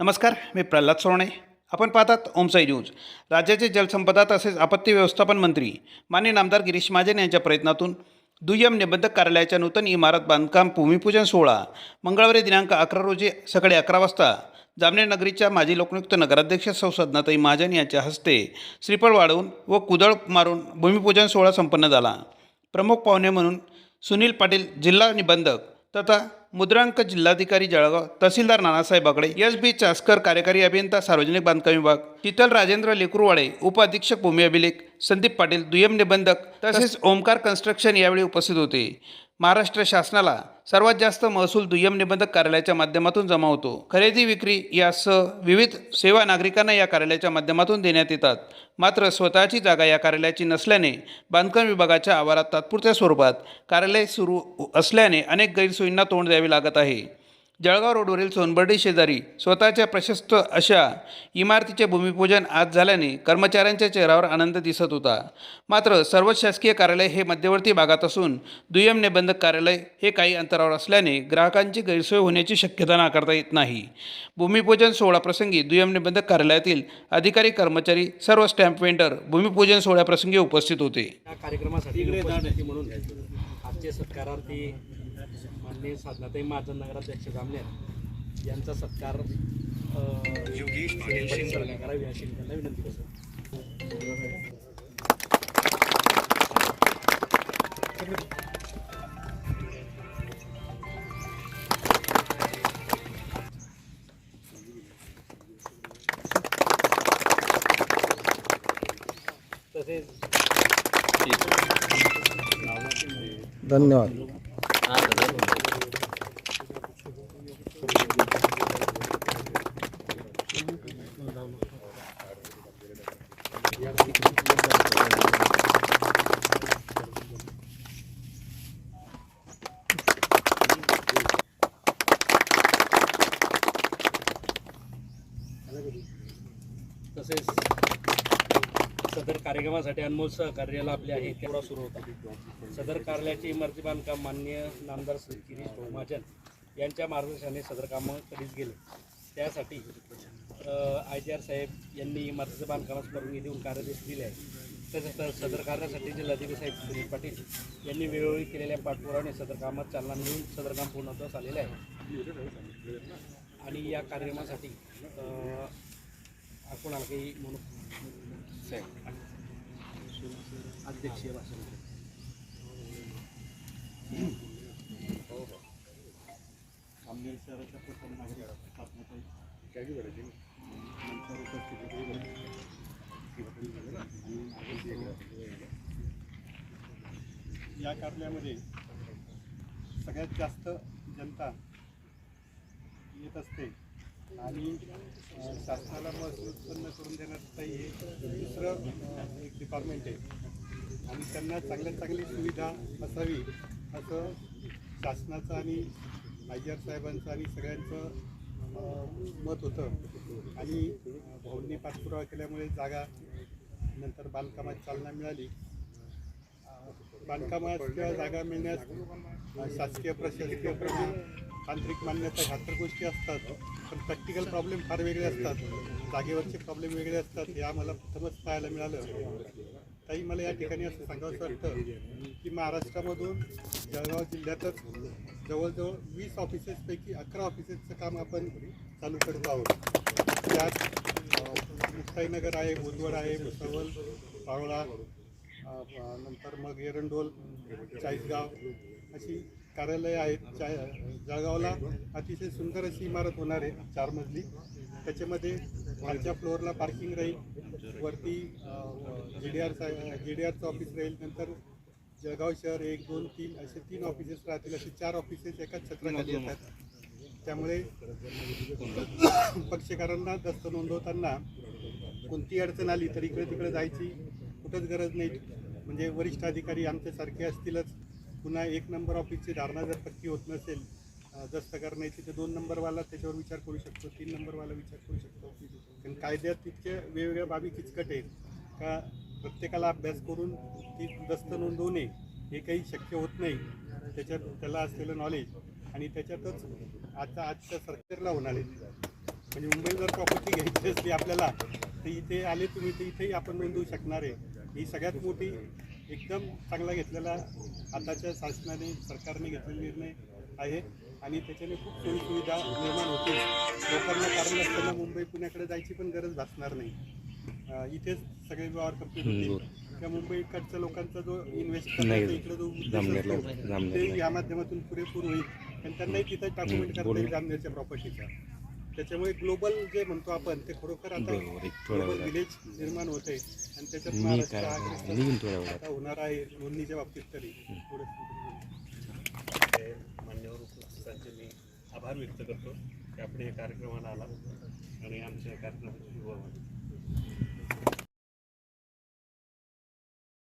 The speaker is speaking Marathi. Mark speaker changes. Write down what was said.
Speaker 1: नमस्कार मी प्रल्हाद सोरणे. आपण पाहतात ओमसाई न्यूज. राज्याचे जलसंपदा तसेच आपत्ती व्यवस्थापन मंत्री मान्य नामदार गिरीश महाजन यांच्या प्रयत्नातून दुय्यम निबंधक कार्यालयाच्या नूतन इमारत बांधकाम भूमिपूजन सोहळा मंगळवारी दिनांक अकरा रोजी सकाळी अकरा वाजता जामनेर नगरीच्या माजी लोकनियुक्त नगराध्यक्ष सौ सदनाताई महाजन यांच्या हस्ते श्रीफळ वाढवून व कुदळ मारून भूमिपूजन सोहळा संपन्न झाला. प्रमुख पाहुणे म्हणून सुनील पाटील जिल्हा निबंधक तथा मुद्रांक जिल्हाधिकारी जळगाव तहसीलदार नानासाहेब बागडे एस बी चास्कर कार्यकारी अभियंता सार्वजनिक बांधकाम विभाग शीतल राजेंद्र लेकुरवाडे उपअधीक्षक भूमी अभिलेख संदीप पाटील दुय्यम निबंधक तसेच ओमकार कन्स्ट्रक्शन यावेळी उपस्थित होते. महाराष्ट्र शासनाला सर्वात जास्त महसूल दुय्यम निबंधक कार्यालयाच्या माध्यमातून जमा होतो. खरेदी विक्री यासह विविध सेवा नागरिकांना या कार्यालयाच्या माध्यमातून देण्यात येतात. मात्र स्वतःची जागा या कार्यालयाची नसल्याने बांधकाम विभागाच्या आवारात तात्पुरत्या स्वरूपात कार्यालय सुरू असल्याने अनेक गैरसोयींना तोंड द्यावे लागत आहे. जळगाव रोडवरील सोनबर्डी शेजारी स्वतःच्या प्रशस्त अशा इमारतीचे भूमिपूजन आज झाल्याने कर्मचाऱ्यांच्या चेहऱ्यावर आनंद दिसत होता. मात्र सर्व शासकीय कार्यालय हे मध्यवर्ती भागात असून दुय्यम निबंधक कार्यालय हे काही अंतरावर असल्याने ग्राहकांची गैरसोय होण्याची शक्यता नाकारता येत नाही. भूमिपूजन सोहळाप्रसंगी दुय्यम निबंधक कार्यालयातील अधिकारी कर्मचारी सर्व स्टॅम्प वेंडर भूमिपूजन सोहळ्याप्रसंगी उपस्थित होते.
Speaker 2: या कार्यक्रमासाठी म्हणून आजचे सत्कारार्थी माननीय साधनाताई महाजन नगराध्यक्ष जामनेर यांचा सत्कार योगेश करावी अशी त्यांना विनंती करतो. तसेच
Speaker 3: धन्यवाद.
Speaker 2: तसेच सदर कार्यक्रमासाठी अनमोल सहकार्याला आपले आहे. तेवढा सुरू होता. सदर कार्यालयाचे इमारती बांधकाम मान्य नामदार श्री गिरीश महाजन यांच्या मार्गदर्शनाने सदर कामं कधीच गेले. त्यासाठी आय जी आर साहेब यांनी इमारतीचं बांधकामास परवानगी देऊन कार्यादेश दिले आहे तसेच तर सदर कार्यासाठी जिल्हाधिकारी साहेब सुनील पाटील यांनी वेळोवेळी केलेल्या पाठपुरावाने सदर कामात चालना मिळून सदर काम पूर्णत्वास आलेले आहे. आणि या कार्यक्रमासाठी कोणाला काही म्हणू अध्यक्षीय भाषण
Speaker 4: आमनेर शहराच्या प्रथम नागरिक स्थापनेत काही करायची नंतर उपस्थिती या कार्यालयामध्ये सगळ्यात जास्त जनता येत असते आणि शासनाला महसूल उत्पन्न करून देण्याचं हे दुसरं एक डिपार्टमेंट आहे. आणि त्यांना चांगल्यात चांगली सुविधा असावी असं शासनाचं आणि आय आर साहेबांचं आणि सगळ्यांचं मत होतं. आणि भाऊंनी पाठपुरावा केल्यामुळे जागा नंतर बांधकामात चालना मिळाली. बांधकामात किंवा जागा मिळण्यास शासकीय प्रशासकीय प्रमाण तांत्रिक मान्यता घातक गोष्टी असतात पण प्रॅक्टिकल प्रॉब्लेम फार वेगळे असतात. जागेवरचे प्रॉब्लेम वेगळे असतात हे आम्हाला प्रथमच पाहायला मिळालं. ताई मला या ठिकाणी असं सांगावं वाटतं की महाराष्ट्रामधून जळगाव जिल्ह्यातच जवळजवळ वीस ऑफिसेसपैकी अकरा ऑफिसेसचं काम आपण चालू करत आहोत. त्यात मुक्ताईनगर आहे बोदवड आहे भुसावळ पावळा नंतर मग एरंडोल चाळीसगाव अशी कार्यालय आहेत जळगावला अतिशय सुंदर अशी इमारत होणार आहे चार मजली त्याच्यामध्ये खालच्या फ्लोअरला पार्किंग राहील वरती G D R G D आरचं office राहील नंतर जळगाव शहर एक दोन तीन असे तीन ऑफिसेस राहतील असे चार ऑफिसेस एकाच छत्राखाली येतात. त्यामुळे पक्षकारांना दस्त नोंदवताना कोणती अडचण आली तर इकडे तिकडे जायची कुठंच गरज नाही. म्हणजे वरिष्ठ अधिकारी आमच्यासारखे असतीलच. पुन्हा एक नंबर ऑफिसची धारणा जर पक्की होत नसेल जर दस्त करण्याची तर दोन नंबरवाला त्याच्यावर विचार करू शकतो तीन नंबरवाला विचार करू शकतो. कारण कायद्यात तितके वेगवेगळ्या बाबी किचकट आहेत. का प्रत्येकाला अभ्यास करून ती दस्त नोंदवणे हे काही शक्य होत नाही. त्याच्यात त्याला असलेलं नॉलेज आणि त्याच्यातच आता आजच्या सरकारला होणार आहे. म्हणजे मुंबई जर प्रॉपर्टी घ्यायची असली आपल्याला तर इथे आले तुम्ही तर इथेही आपण नोंदवू शकणार आहे. ही सगळ्यात मोठी एकदम चांगला घेतलेला आताच्या शासनाने सरकारने घेतलेला निर्णय आहे आणि त्याच्याने खूप सोयीसुविधा निर्माण होतील. लोकांना कारण असताना मुंबई पुण्याकडे जायची पण गरज भासणार नाही. इथेच सगळे व्यवहार कंप्लीट होतील किंवा मुंबईकडच्या लोकांचा जो इन्व्हेस्ट करण्याचा इकडे जो उद्देश ते या माध्यमातून पुरेपूर होईल. आणि त्यांनाही तिथं डॉक्युमेंट करता येईल जामनेरच्या प्रॉपर्टीचा त्याच्यामुळे ग्लोबल जे म्हणतो आपण ते खरोखर आता ग्लोबल विलेज निर्माण होत आहे. आणि त्याच्यात महाराष्ट्र हा आता होणार आहे नोंदणीच्या बाबतीत तरी. थोडं मान्यवर उपस्थितांचे मी आभार व्यक्त करतो की आपण या कार्यक्रमाला आला आणि आमच्या कार्यक्रमाची